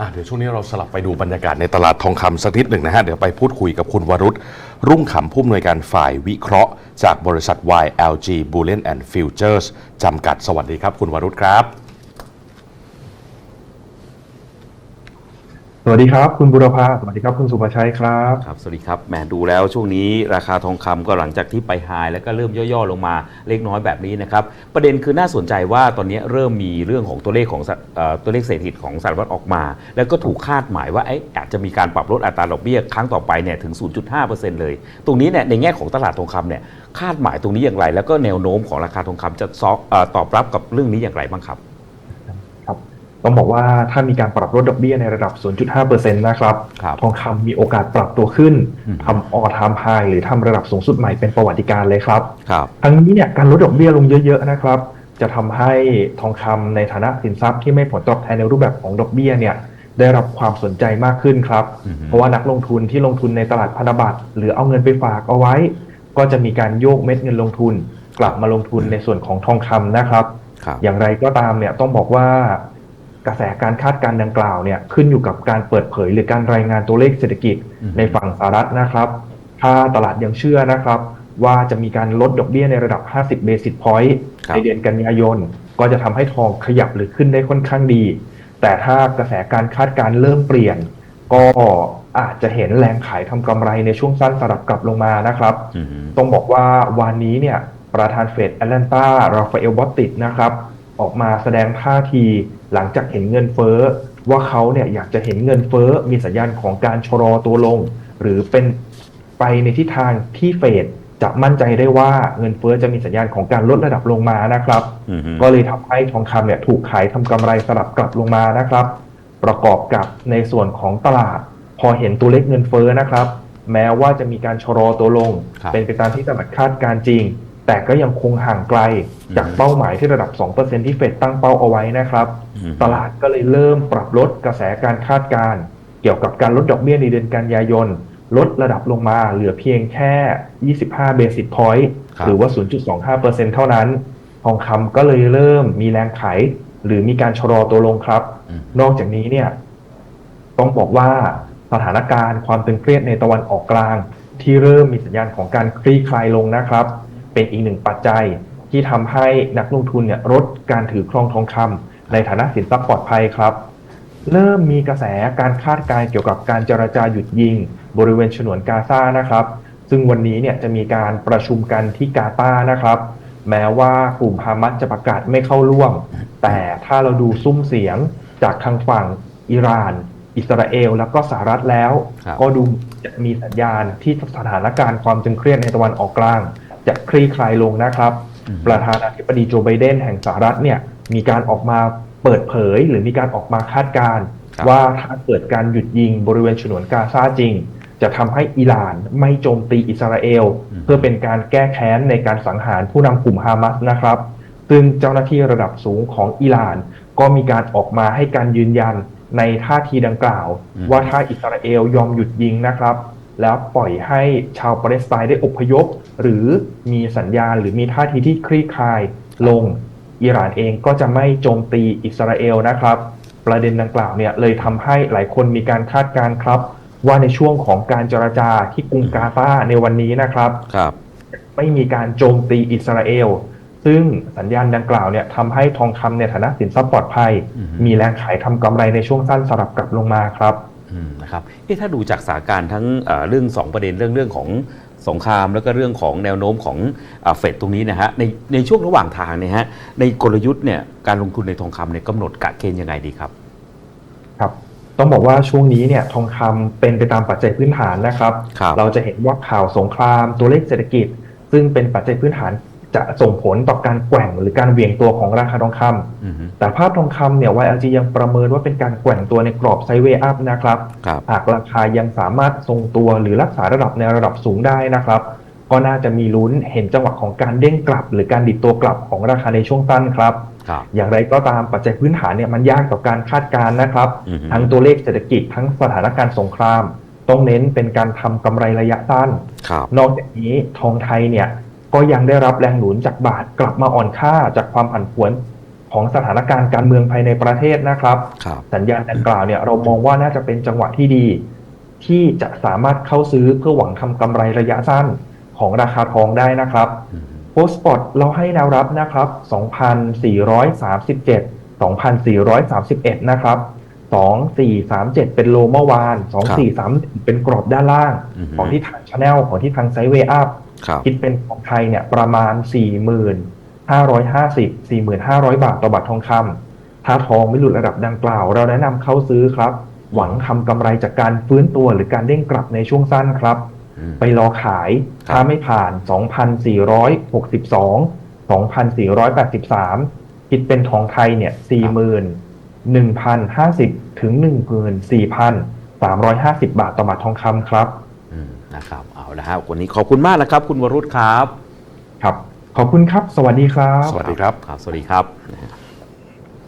อะเดี๋ยวช่วงนี้เราสลับไปดูบรรยากาศในตลาดทองคำสักนิดหนึ่งนะฮะ เดี๋ยวไปพูดคุยกับคุณวรุษรุ่งขำผู้อำนวยการฝ่ายวิเคราะห์ จากบริษัท YLG Bullion and Futures จำกัดสวัสดีครับ คุณวรุษครับ สวัสดีครับ คุณบุรพาสวัสดีครับ คุณสุภชัยครับครับสวัสดีครับแหมดูแล้วช่วงนี้ราคาทองคำก็หลังจากที่ไปไฮแล้วก็เริ่มย่อๆลงมาเล็กน้อยแบบนี้นะครับ ประเด็นคือน่าสนใจว่าตอนนี้เริ่มมีเรื่องของตัวเลขของตัวเลขเศรษฐกิจของสหรัฐออกมา แล้วก็ถูกคาดหมายว่าเอ๊ะอาจจะมีการปรับลดอัตราดอกเบี้ยครั้งต่อไปเนี่ยถึง 0.5%เลย ตรงนี้เนี่ยในแง่ของตลาดทองคำเนี่ยคาดหมายตรงนี้อย่างไร แล้วก็แนวโน้มของราคาทองคำจะซอกตอบรับกับเรื่องนี้อย่างไรบ้างครับ ต้องบอกว่าถ้ามีการปรับลดดอกเบี้ยในระดับ 0.5%นะครับครับทองคำมีโอกาสปรับตัวขึ้นอืมทำออทามไฮหรือทำระดับสูงสุดใหม่เป็นประวัติการณ์เลยครับครับทั้งนี้เนี่ยการลดดอกเบี้ยลงเยอะๆนะครับ จะทำให้ทองคำในฐานะสินทรัพย์ที่ไม่ผลตอบแทนในรูปแบบของดอกเบี้ยเนี่ยได้รับความสนใจมากขึ้นครับอือฮึเพราะว่านักลงทุนที่ลงทุนในตลาดพันธบัตรหรือเอาเงินไปฝากเอาไว้ ก็จะมีการโยกเม็ดเงินลงทุน กลับมาลงทุนในส่วนของทองคำนะครับครับอย่างไรก็ตามเนี่ยต้องบอกว่า กระแสการคาดการณ์ดังกล่าวเนี่ยขึ้นอยู่กับการเปิดเผย หรือการรายงานตัวเลขเศรษฐกิจอืมในฝั่งสหรัฐนะครับ ถ้าตลาดยังเชื่อนะครับ ว่าจะมีการลดดอกเบี้ยในระดับ 50 เบสิ s พอยต์ครับในเดือนกันยายน ก็จะทำให้ทองขยับหรือขึ้นได้ค่อนข้างดี แต่ถ้ากระแสการคาดการณ์เริ่มเปลี่ยน ก็อาจจะเห็นแรงขายทำกำไรในช่วงสั้นสลับกลับลงมานะครับอืมต้องบอกว่าวันนี้เนี่ยประธานเฟดแอตแลนตาราฟาเอลบอตติดนะครับ ออกมาแสดงท่าทีหลังจากเห็นเงินเฟ้อ ว่าเขาเนี่ยอยากจะเห็นเงินเฟ้อ มีสัญญาณของการชะลอตัวลง หรือเป็นไปในทิศทางที่เฟดจะมั่นใจได้ว่าเงินเฟ้อจะมีสัญญาณของการลดระดับลงมานะครับอืมก็เลยทำให้ทองคำเนี่ยถูกขายทำกำไรสลับกลับลงมานะครับ ประกอบกับในส่วนของตลาด พอเห็นตัวเลขเงินเฟ้อนะครับ แม้ว่าจะมีการชะลอตัวลงครับเป็นไปตามที่ตลาดคาดการณ์จริง แต่ก็ยังคงห่างไกลจากอืมเป้าหมายที่ระดับ 2%ที่เฟดตั้งเป้าเอาไว้นะครับอืมตลาดก็เลยเริ่มปรับลดกระแสการคาดการณ์เกี่ยวกับการลดดอกเบี้ยในเดือนกันยายน ลดระดับลงมาเหลือเพียงแค่ 25 เบสิสพอยต์ครับหรือว่า 0.25%เท่านั้น ทองคำก็เลยเริ่มมีแรงขายหรือมีการชะลอตัวลงครับอืมนอกจากนี้เนี่ยต้องบอกว่าสถานการณ์ความตึงเครียดในตะวันออกกลาง ที่เริ่มมีสัญญาณของการคลี่คลายลงนะครับ เป็นอีกหนึ่งปัจจัยที่ทำให้นักลงทุนเนี่ยลดการถือครองทองคำในฐานะสินทรัพย์ปลอดภัยครับ เริ่มมีกระแสการคาดการณ์เกี่ยวกับการเจรจาหยุดยิง บริเวณฉนวนกาซานะครับ ซึ่งวันนี้เนี่ยจะมีการประชุมกันที่กาตาร์นะครับ แม้ว่ากลุ่มฮามัสจะประกาศไม่เข้าร่วม แต่ถ้าเราดูซุ้มเสียงจากทางฝั่งอิหร่านอิสราเอลแล้วก็สหรัฐแล้วครับก็ดูจะมีสัญญาณที่สถานการณ์ความตึงเครียดในตะวันออกกลาง จะคลี่คลายลงนะครับอืมประธานาธิบดีโจไบเดนแห่งสหรัฐเนี่ยมีการออกมาเปิดเผย หรือมีการออกมาคาดการณ์ครับว่าถ้าเกิดการหยุดยิงบริเวณฉนวนกาซาจริง จะทำให้อิหร่านไม่โจมตีอิสราเอล เพื่อเป็นการแก้แค้นในการสังหารผู้นำกลุ่มฮามาสนะครับ ซึ่งเจ้าหน้าที่ระดับสูงของอิหร่าน ก็มีการออกมาให้การยืนยันในท่าทีดังกล่าวอืมว่าถ้าอิสราเอลยอมหยุดยิงนะครับ แล้วปล่อยให้ชาวปาเลสไตน์ได้อพยพ หรือมีสัญญาณหรือมีท่าทีที่คลี่คลายลงอิหร่านเองก็จะไม่โจมตีอิสราเอลนะครับ ประเด็นดังกล่าวเนี่ยเลยทำให้หลายคนมีการคาดการณ์ครับ ว่าในช่วงของการเจรจาที่กรุงกาตาร์ในวันนี้นะครับครับ ไม่มีการโจมตีอิสราเอลซึ่งสัญญาณดังกล่าวเนี่ยทำให้ทองคำในฐานะสินทรัพย์ปลอดภัยอือฮึมีแรงขายทำกำไรในช่วงสั้นสลับกลับลงมาครับอืม นะครับเอ๊ะถ้าดูจากสถานการณ์ทั้งเอ่อเรื่องสองประเด็นเรื่องเรื่องของสงครามแล้วก็เรื่องของแนวโน้มของอ่าเฟดตรงนี้นะฮะในในช่วงระหว่างทางเนี่ยฮะในกลยุทธ์เนี่ยการลงทุนในทองคำเนี่ยกำหนดกะเกณฑ์ยังไงดีครับ ครับ ต้องบอกว่าช่วงนี้เนี่ยทองคำเป็นไปตามปัจจัยพื้นฐานนะครับครับเราจะเห็นว่าข่าวสงครามตัวเลขเศรษฐกิจ ซึ่งเป็นปัจจัยพื้นฐาน จะส่งผลต่อการแกว่งหรือการเหวี่ยงตัวของราคาทองคำอือฮึแต่ภาพทองคำเนี่ย YLG ยังประเมินว่าเป็นการแกว่งตัวในกรอบไซด์เวย์อัพนะครับครับหากราคายังสามารถทรงตัวหรือรักษาระดับในระดับสูงได้นะครับ ก็น่าจะมีลุ้นเห็นจังหวะของการเด้งกลับ หรือการดิดตัวกลับของราคาในช่วงสั้นครับครับอย่างไรก็ตามปัจจัยพื้นฐานเนี่ยมันยากต่อการคาดการณ์นะครับอือฮึทั้งตัวเลขเศรษฐกิจทั้งสถานการณ์สงคราม ต้องเน้นเป็นการทำกำไรระยะสั้นครับนอกจากนี้ทองไทยเนี่ย ก็ยังได้รับแรงหนุนจากบาทกลับมาอ่อนค่าจากความผันผวนของสถานการณ์การเมืองภายในประเทศนะครับครับสัญญาณดังกล่าวเนี่ยเรามองว่าน่าจะเป็นจังหวะที่ดี ที่จะสามารถเข้าซื้อเพื่อหวังทำกำไรระยะสั้นของราคาทองได้นะครับอืมโพสปอตเราให้แนวรับนะครับ 2,437 2,431 นะครับ 2437 เป็นโลเมื่อวาน 2431 เป็นกรอบด้านล่างอือฮึของที่ทางชาแนลของที่ทางไซด์เวย์อัพ ครับคิดเป็นของไทยเนี่ยประมาณ 4,550 4,500 บาทต่อบาททองคำถ้าทองไม่หลุดระดับดังกล่าว เราแนะนำเข้าซื้อครับ หวังทำกำไรจากการฟื้นตัวหรือการเด้งกลับในช่วงสั้นครับอืมไปรอขายครับถ้าไม่ผ่าน 2,462 2,483 คิดเป็นทองไทยเนี่ย41,050 ถึง 14,350 บาทต่อบาททองคำครับอืม นะครับเอาละครับวันนี้ขอบคุณมากนะครับ คุณวรุษครับ ครับ ขอบคุณครับ สวัสดีครับ สวัสดีครับ ครับ สวัสดีครับนะฮะ